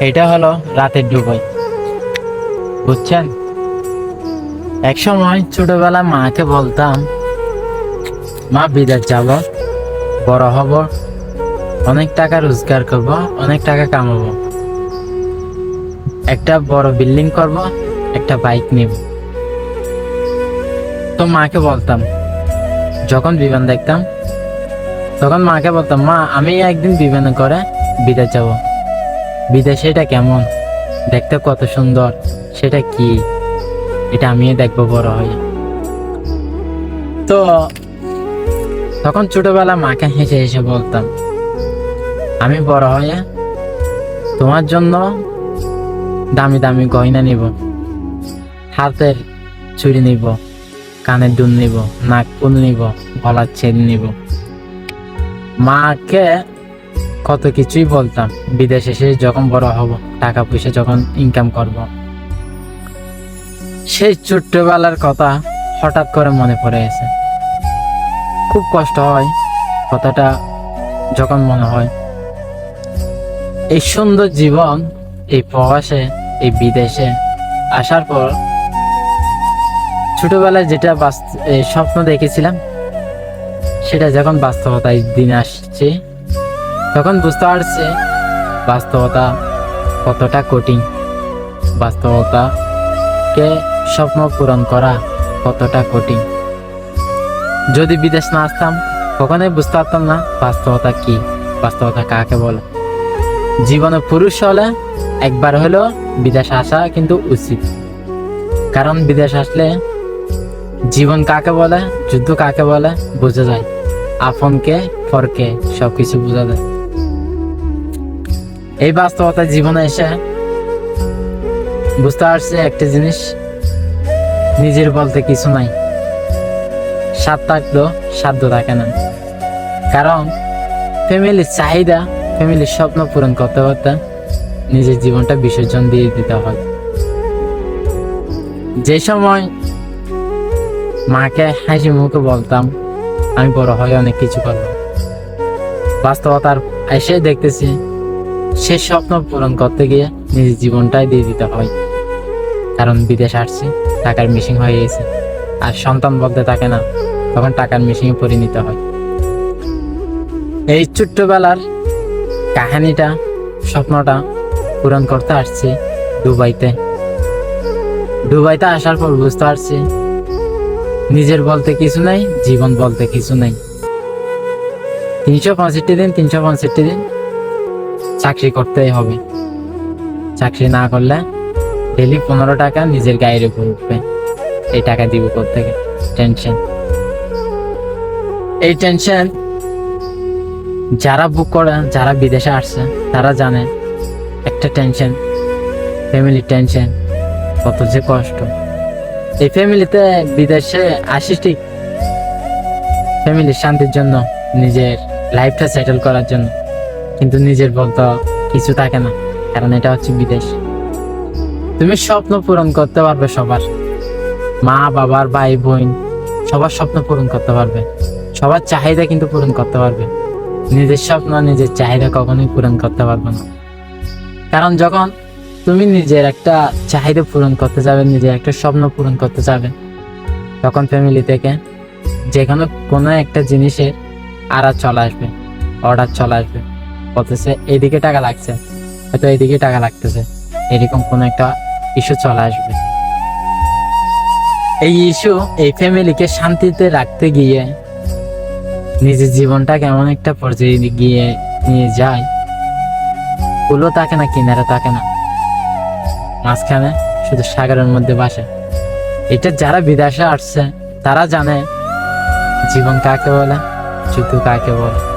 এটা হলো রাতের ডুবাই। বুঝছেন? এক সময় ছোটবেলা মাকে বলতাম, মা, বিদেশ যাব, বড় হব, অনেক টাকা রোজগার করব, অনেক টাকা কামাবো। একটা বড় বিল্ডিং করব, একটা বাইক নিব। তো মাকে বলতাম, যখন বিমান দেখতাম, তখন মাকে বলতাম, মা, আমি একদিন বিমানে করে বিদেশ যাব। বিদেশে কেমন? দেখতে কত সুন্দর, সেটা কি? এটা আমিও দেখব বড় হয়ে। তো, তখন ছোটবেলা মাকে হেসে হেসে বলতাম, আমি বড় হয়ে তোমার জন্য দামি দামি গয়না নিব, হাতের চুড়ি নিব, কানের দুল নিব, নাক ফুল নিব, গলার চেন নিব। মাকে কত কিছুই বলতাম। বিদেশে এসে যখন বড় হব, টাকা পয়সা যখন ইনকাম করব। সেই ছোট্টবেলার কথা হঠাৎ করে মনে পড়ে গেছে। খুব কষ্ট হয় কথাটা যখন মনে হয়। এই সুন্দর জীবন, এই প্রবাসে, এই বিদেশে আসার পর ছোটবেলায় যেটা স্বপ্ন দেখেছিলাম, সেটা যখন বাস্তবতায় দিন আসছে তখন বুঝতে পারছে বাস্তবতা কতটা কঠিন। বাস্তবতাকে স্বপ্ন পূরণ করা কতটা কঠিন। যদি বিদেশ না আসতাম, কখনোই বুঝতে পারতাম না বাস্তবতা কি, বাস্তবতা কাকে বলে। জীবনে পুরুষ হলে একবার হলেও বিদেশ আসা কিন্তু উচিত। কারণ বিদেশ আসলে জীবন কাকে বলে, যুদ্ধ কাকে বলে, বোঝা যায়। আপনকে ফরকে সব কিছু বোঝা যায়। এই বাস্তবতা জীবনে এসে বুঝতে পারছি একটা জিনিস, নিজের বলতে কিছু নাই। স্বাদ থাকলেও সাধ্য থাকে না। কারণ ফ্যামিলির চাহিদা ফ্যামিলির স্বপ্ন পূরণ করতে করতে নিজের জীবনটা বিসর্জন দিয়ে দিতে হয়। যে সময় মাকে হাসি মুখে বলতাম, আমি বড় হয়ে অনেক কিছু করব। বাস্তবতার এসে দেখতেছি সে স্বপ্ন পূরণ করতে গিয়ে নিজের জীবনটাই দিয়ে দিতে হয়। কারণ বিদেশ আসছি, টাকার মিশিং হয়ে গেছে। আর সন্তান বলতে থাকে না, তখন টাকার মিশিংয়ে পরিণত হয়। এই ছোট্টবেলার কাহিনীটা, স্বপ্নটা পূরণ করতে আসছি দুবাইতে। দুবাইতে আসার পর বুঝতে পারছি, নিজের বলতে কিছু নাই, জীবন বলতে কিছু নাই। তিনশো পঁয়ষট্টি দিন, তিনশো পঁয়ষট্টি দিন চাকরি করতেই হবে। চাকরি না করলে ডেলি পনেরো টাকা নিজের গায়ের উপর উঠবে। এই টাকা দিব থেকে টেনশন এই টেনশন যারা বুক করে, যারা বিদেশে আসছে, তারা জানে একটা টেনশন ফ্যামিলি টেনশন কত যে কষ্ট। এই ফ্যামিলিতে বিদেশে আসি ঠিক। ফ্যামিলির শান্তির জন্য, নিজের লাইফটা সেটেল করার জন্য। কিন্তু নিজের বলতে, কিছু থাকে না, কারণ এটা হচ্ছে বিদেশ। তুমি স্বপ্ন পূরণ করতে পারবে সবার। মা, বাবার, ভাই, বোন, সবার স্বপ্ন পূরণ করতে পারবে। সবার চাহিদা কিন্তু পূরণ করতে পারবে। নিজের স্বপ্ন, নিজের চাহিদা কখনোই পূরণ করতে পারবে না। কারণ যখন তুমি নিজের একটা চাহিদা পূরণ করতে যাবে, নিজের একটা স্বপ্ন পূরণ করতে যাবে, তখন ফ্যামিলি থেকে যে কোনো কোনো একটা জিনিসের আড়া চলে আসবে অর্ডার চলে আসবে। বলতেছে এদিকে টাকা লাগছে। হয়তো এদিকে টাকা লাগতেছে। এরকম কোনো একটা ইস্যু চলে আসবে। এই ইস্যু এই ফ্যামিলিকে শান্তিতে রাখতে গিয়ে, নিজের জীবনটা কেমন একটা পর্যায়ে গিয়ে নিয়ে যায় কুলো থাকে না, কিনারে থাকে না। মাঝখানে শুধু সাগরের মধ্যে বাসে। এটা যারা বিদেশে আসছে, তারা জানে, জীবন কাকে বলে, যুদ্ধ কাকে বলে।